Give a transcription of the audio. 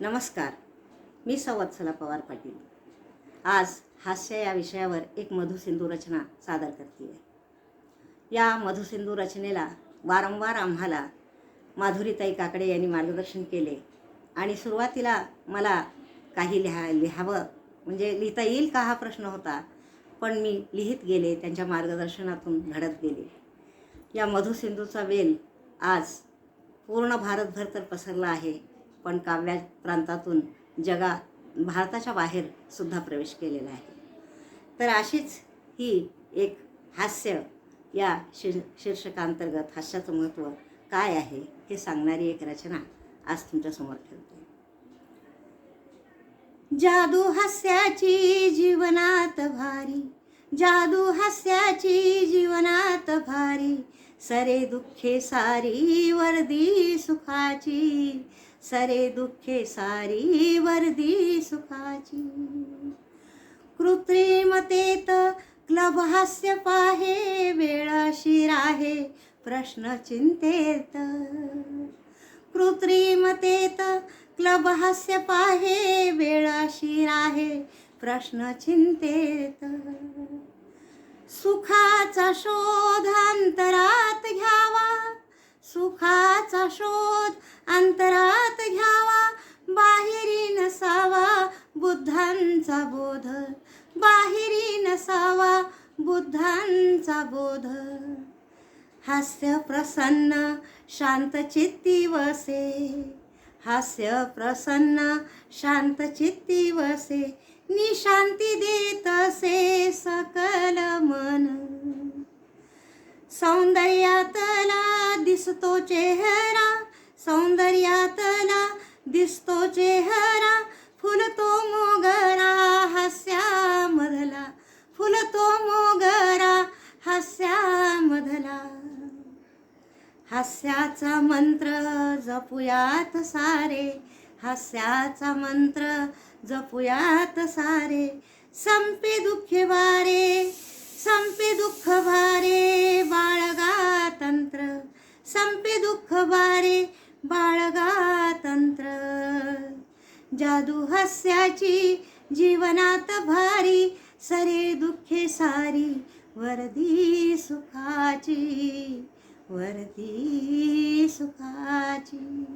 नमस्कार मी संवत्सला पवार पाटील. आज हास्य या विषयावर एक मधुसिंधू रचना सादर करते आहे या मधुसिंधू रचनेला वारंवार आम्हाला माधुरीताई काकडे यांनी मार्गदर्शन केले आणि सुरुवातीला मला काही लिहा लिहावं म्हणजे लिहिता येईल का हा प्रश्न होता पण मी लिहित गेले त्यांच्या मार्गदर्शनातून घडत गेले. या मधुसिंधूचा वेल आज पूर्ण भारतभर तर पसरला आहे. पण काव्या प्रांतातून जगात भारताच्या बाहेर सुद्धा प्रवेश केलेला आहे. तर अशीच ही एक हास्य या शीर् शीर्षकांतर्गत हास्याचं महत्त्व काय आहे हे सांगणारी एक रचना आज तुमच्यासमोर ठेवते. जादू हास्याची जीवनात भारी जादू हास्याची जीवनात भारी सरे दुःखे सारी वर्दी सुखाची सरे दुःखे सारी वर्दी सुखाची कृत्रिमतेत क्लब हास्य पाहे वेळ आहे प्रश्न चिंतेत कृत्रिमतेत क्लब हास्य पाहे वेळ शिर आहे प्रश्न चिंतेत सुखाचा शोध अंतरात घ्यावा सुखाचा शोध अंतरात घ्यावा बाहेरी नसावा बुद्धांचा बोध. बाहेरी नसावा बुद्धांचा बोध. हास्य प्रसन्न शांत चित्ती वसे. हास्य प्रसन्न शांत चित्ती वसे. निशांती देत असे सकल मन. सौंदर्यातला दिसतो चेहरा सौंदर्यातला दिसतो चेहरा फुलतो मोगरा हास्यामधला. फुलतो मोगरा हास्यामधला. हास्याचा मंत्र जपूयात सारे हास्याचा मंत्र जपूयात सारे. संपे दुःख वारे संपे दुःख भारे बाळगा तंत्र संपे दुःख वारे बाळगा तंत्र जादू हास्याची जीवनात भारी सरे दुःखे सारी वर्दी सुखाची वर्दी सुखाची.